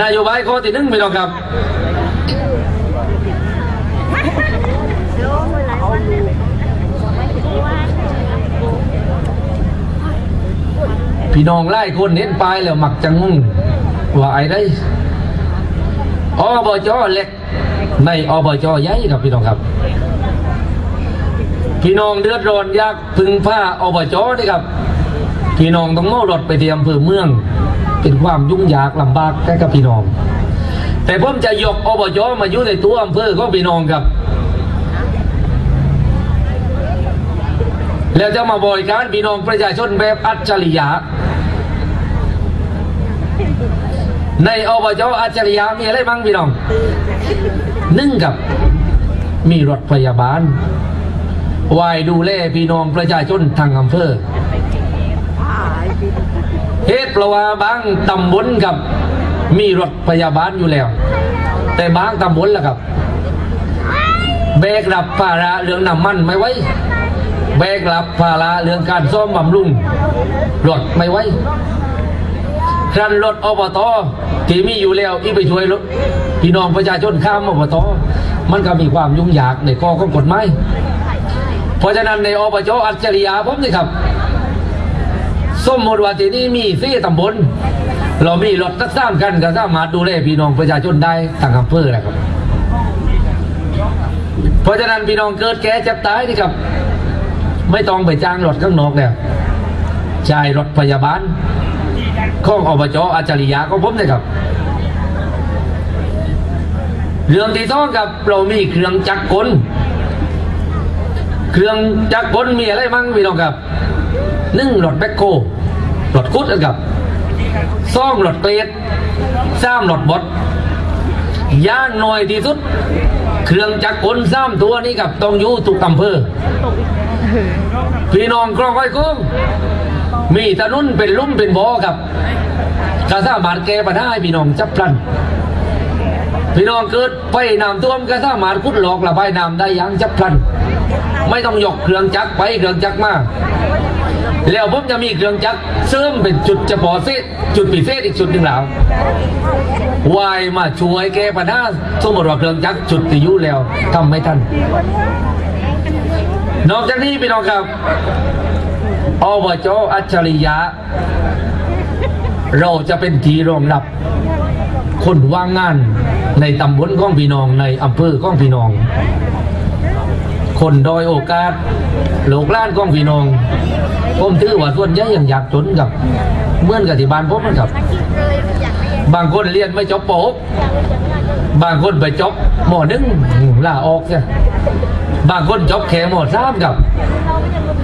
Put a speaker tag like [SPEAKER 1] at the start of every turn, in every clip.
[SPEAKER 1] นโยบายข้อที่หนึ่งพี่น้องครับพี่น้องไล่คนเน้นปลายแล้วมักจะงงว่าไอ้ได้อบจเล็ก ในอบจใหญ่ครับพี่น้องครับ พี่น้องเดือดร้อนยากพึ่งผ้าอบจนี่ครับ พี่น้องต้องเมารถไปที่อำเภอเมือง เป็นความยุ่งยากลำบากแก่กับพี่น้อง แต่ผมจะยกอบจมาอยู่ในตัวอำเภอของพี่น้องครับ แล้วจะมาบริการพี่น้องประชาชนแบบอัจฉริยะในอบจอัจฉริยะมีอะไรบ้างพี่น้องหนึ่งกับ มีรถพยาบาลวายดูแลพี่น้องประชาชนทางอำเภอ เหตุเพราะว่าบางตำบลกับมีรถพยาบาลอยู่แล้ว แต่บางตำบลล่ะครับแบกรับภาระเรื่องน้ำมันไม่ไหวแบกรับภาระเรื่องการซ่อมบำรุงรถไม่ไหวครันรถอบตที่มีอยู่แล้วอีไปช่วยรถพี่น้องประชาชนข้ามอบตมันก็มีความยุ่งยากในข้อของกฎหมายเพราะฉะนั้นในอบจอัจฉริยะผมนี่ครับ สมมติว่าที่นี่มีสี่ตำบลเรามีรถสักสามคันก็สามารถดูแลพี่น้องประชาชนได้ทางอำเภอแหละครับ เพราะฉะนั้นพี่น้องเกิดแก่เจ็บตายนี่ครับ ไม่ต้องไปจ้างรถข้างนอกแล้วใช้รถพยาบาลของอบจอัจฉริยะของผมเลยครับ เรื่องที่สองกับเรามีเครื่องจักรกล เครื่องจักรกลมีอะไรมั่งพี่น้องครับ หนึ่งรถแบคโครถคุดนะครับสองรถเกรดสามรถบดย่างหน่อยที่สุด เครื่องจักรกลสามตัวนี้กับตองยู่ทุกอำเภอ พี่น้องกรองไว้กุ้งมีถนนเป็นลุ่มเป็นบ่อครับกระสามารถแกปัญหาให้พี่น้องจับพลัน พี่น้องเกิดไปน้ำท่วมก็สามารถขุดหลอกระบายน้ำได้ย่างจับพลัน ไม่ต้องยกเครื่องจักรไปเครื่องจักรมา แล้วผมจะมีเครื่องจักรเสริมเป็นจุดเฉพาะเศษจุดพิเศษอีกจุดหนึ่งแล้ววายมาช่วยแก้ปัญหาสมมติว่าเครื่องจักรจุดที่อยู่แล้วทำไม่ทันนอกจากนี้พี่น้องครับอบจอัจฉริยะ เราจะเป็นทีรองรับคนว่างงานในตำบลของพี่น้องในอำเภอของพี่น้อง คนดอยโอกาสโลกล้านของพี่น้องผมถือว่าส่วนใหญ่ยังอยากจนกับเมื่อนกับที่บ้านผมนะครับ บางคนเรียนไม่จบปกบางคนไปจบหมอหนึ่งลาออกเนี่ยบางคนจบแค่หมอสามกับ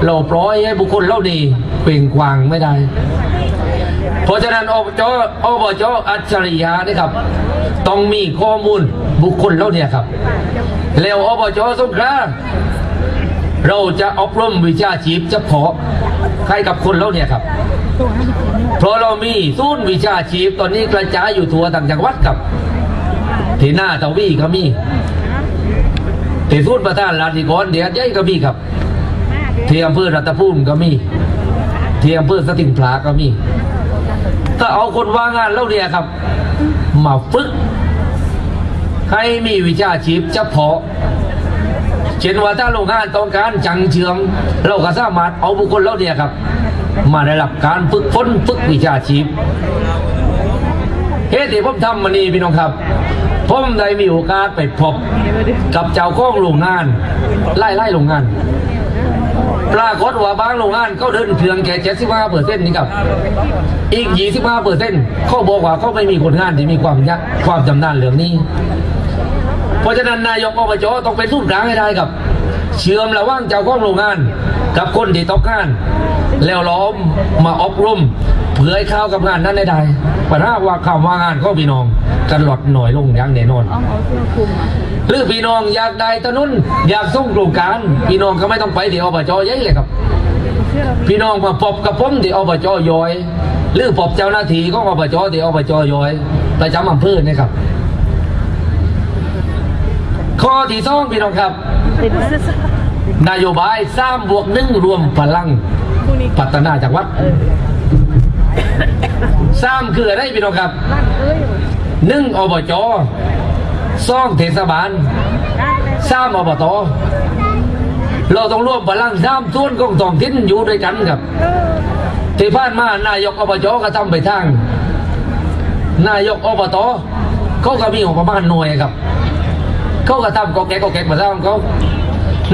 [SPEAKER 1] เราปล่อยให้บุคคลเล่านี้เปล่งควางไม่ได้ เพราะฉะนั้นอบจอบจอัจฉริยะนี่ครับ ต้องมีข้อมูลบุคคลเล่านี้ครับ แล้วอบจสงขลาเราจะอบรมวิชาชีพเฉพาะให้กับคนเหล่านี้ครับ เพราะเรามีศูนย์วิชาชีพตอนนี้กระจายอยู่ทั่วต่างจังหวัดครับที่หน้าตะวีก็มีที่ศูนย์ประธานราธิกรเดียดใหญ่ก็มีครับที่อำเภอรัตภูมิก็มีที่อำเภอสติงพลาก็มีถ้าเอาคนว่างงานแล้วเนี่ยครับ มาฝึก ให้มีวิชาชีพเฉพาะ เช่นว่าถ้าโรงงานต้องการจังเชือง เราก็สามารถเอาบุคคลแล้วเนี่ยครับ มาได้รับการฝึกฝนฝึกวิชาชีพเหตุที่ผมทำมานี่พี่น้องครับผมได้มีโอกาสไปพบกับเจ้าของโรงงานไล่ไล่โรงงาน ปรากฏว่าบางโรงงานเขาเดินเพียงแค่เจ็ดสิบห้าเปอร์เซ็นต์นี่ครับ อีกยี่สิบห้าเปอร์เซ็นต์เขาบอกว่าเขาไม่มีคนงานที่มีความยะความจำนานเรื่องนี้ เพราะฉะนั้นนายกอบจต้องเป็นศูนย์กลางให้ได้ครับ เชื่อมระหว่างเจ้าของโรงงาน กับคนที่ต้องการ แล้วล้อมมาอบรมเพื่อให้เข้ากับงานนั้นได้ได้ปัญหาว่าคำว่างานก็พี่น้องกันหลอดหน่อยลงอย่างแน่นอนหรือพี่น้องอยากได้ถนนอยากส่งโครงการ พี่น้องก็ไม่ต้องไปที่อบจยัยเลยครับ พี่น้องมาพบกับผมที่อบจยอย หรือพบเจ้าหน้าที่ของอบจที่อบจยอยประจำอำเภอนะครับข้อที่สองพี่น้องครับ นโยบายสร้างบวกหนึ่งรวมพลัง พัฒนาจังหวัดสร้างคืออะไรพี่น้องครับหนึ่งอบจสองเทศบาลสามอบตเราต้องร่วมพลังสามส่วนของท้องถิ่นอยู่ด้วยกันครับที่ผ่านมานายกอบจก็ทำไปทาง นายกอบตเขาก็มีของประมาณหน่วยครับเขาก็ทำกอกแกกกอกแกกมาทำเขา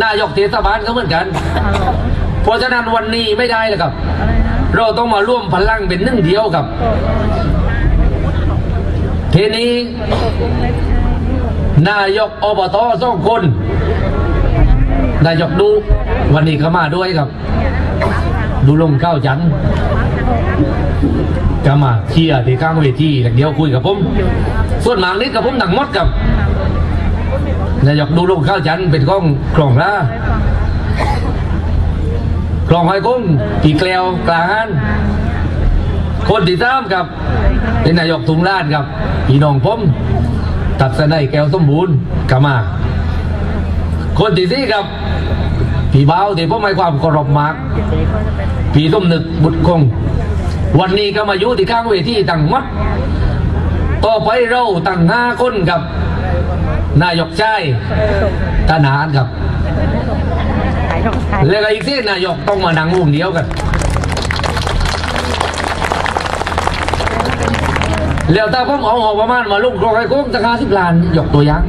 [SPEAKER 1] นายกเทศบาลก็เหมือนกัน เพราะฉะนั้นวันนี้ไม่ได้เลยครับ เราต้องมาร่วมพลังเป็นหนึ่งเดียวครับ ทีนี้ นายกอบตสองคน นายกดู วันนี้เขามาด้วยครับ ดูลงเข้าจันทร์ก็มาเชียร์ที่ข้างเวทีเดี๋ยวคุยกับผม ส่วนหมากนิดกับผมหนังมดกับนายกดูลงข้าวจันทร์เป็นกล้องกล่องละก ลองหอยกุ้งปีแกล้วกลางอันคนที่สามกับเป็นนายกทุงลาดกับพี่น้องผมตัดสนายแก้วสมบูรณ์กลับมา คนที่สี่กับพี่เบาที่ผมให้ความเคารพมากพี่ต้มนึกบุตรคง วันนี้ก็มาอยู่ที่ข้างเวทีตั้งมัดต่อไปเราตั้งห้าคนกับ นายกชายทหารครับ แล้วก็อีกที่นายกต้องมานั่งวงเดียวกัน แล้วถ้าผมเอาออกประมาณมาลุกโครงไอ้กุ้งจะคาสิบล้านยกตัวอย่าง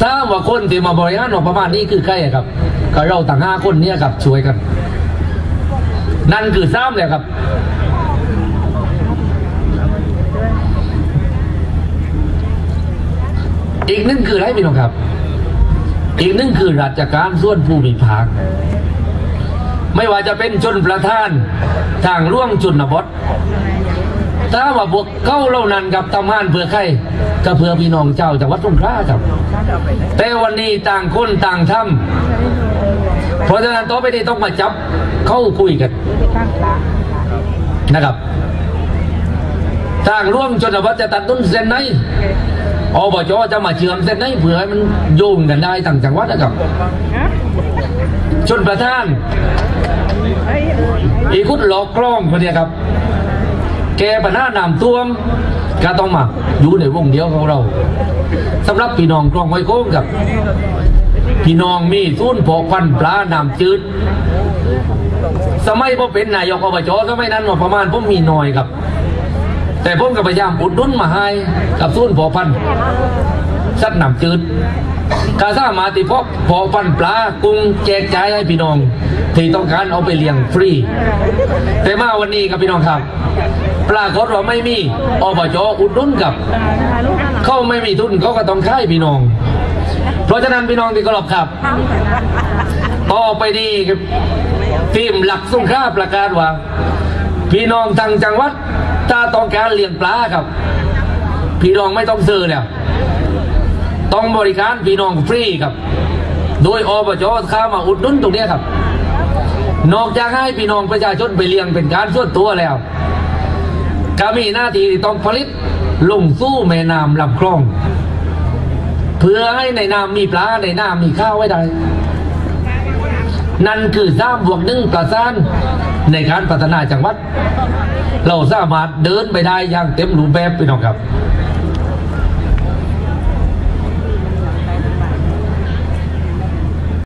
[SPEAKER 1] ถ้าว่าคนที่มาบริหารออกประมาณนี้คือใครครับก็เราต่างห้าคนเนี้ครับช่วยกัน นั่นคือซ้ำเลยครับอีกนึงคืออะไรพี่น้องครับ อีกนึงคือราชการส่วนภูมิภาค ไม่ว่าจะเป็นชนประธานทางร่วงจุนบดถ้าว่าพวกเข้าเล่านั้นกับทำงานเพื่อใครก็เพื่อพี่น้องเจ้าจังหวัดสงขลาครับ แต่วันนี้ต่างคนต่างทำเพราะฉะนั้นต่อไปนี้ต้องมาจับเข้าคุยกันนะครับทางร่วมชนบทจะตัดต้นเส้นไหน อบจจะมาเชื่อมเส้นไหนเพื่อให้มันโยงกันได้ต่างจังหวัดนะครับชนประธาน อีกุดหลอกกล้องคนเนี้ยครับ แกปัญหาน้ำท่วมก็ต้องมาอยู่ในวงเดียวของเราสำหรับพี่น้องกล้องไว้โค้งกับ พี่น้องมีทุนพอพันธุ์ปลาน้ำจืดสมัยผมเป็นนายกอบจสมัยนั้นว่าประมาณผมมีน้อยครับ แต่ผมก็พยายามอุดหนุนมาให้กับทุนพอพันสัตว์น้ำจืดกาซามาติพบพอพันปลากุ้งแจกจ่ายให้พี่น้อง ที่ต้องการเอาไปเลี้ยงฟรี แต่มาวันนี้ครับพี่น้องครับปรากฏว่าไม่มีอบจอุดหนุนกับ เขาไม่มีทุนเขาก็ต้องค่ายพี่น้อง เพราะฉะนั้นพี่น้องที่เคารพครับต่อไปนี้ครับทีมหลักสงคราประกาศว่า พี่น้องทางจังหวัด ถ้าต้องการเลี้ยงปลาครับ พี่น้องไม่ต้องซื้อแล้ว ต้องบริการพี่น้องฟรีครับ โดยอบจเข้ามาอุดหนุนตรงนี้ครับ นอกจากให้พี่น้องประชาชนไปเลี้ยงเป็นการส่วนตัวแล้วก็มีหน้าที่ต้องผลิตลงสู้แม่น้ำลำคลอง เพื่อให้ในน้ำมีปลาในน้ำมีข้าวไว้ได้ นั่นคือสร้างบวกหนึ่งประสาน ในการพัฒนาจังหวัด เราสามารถเดินไปได้อย่างเต็มรูปแบบพี่น้องครับ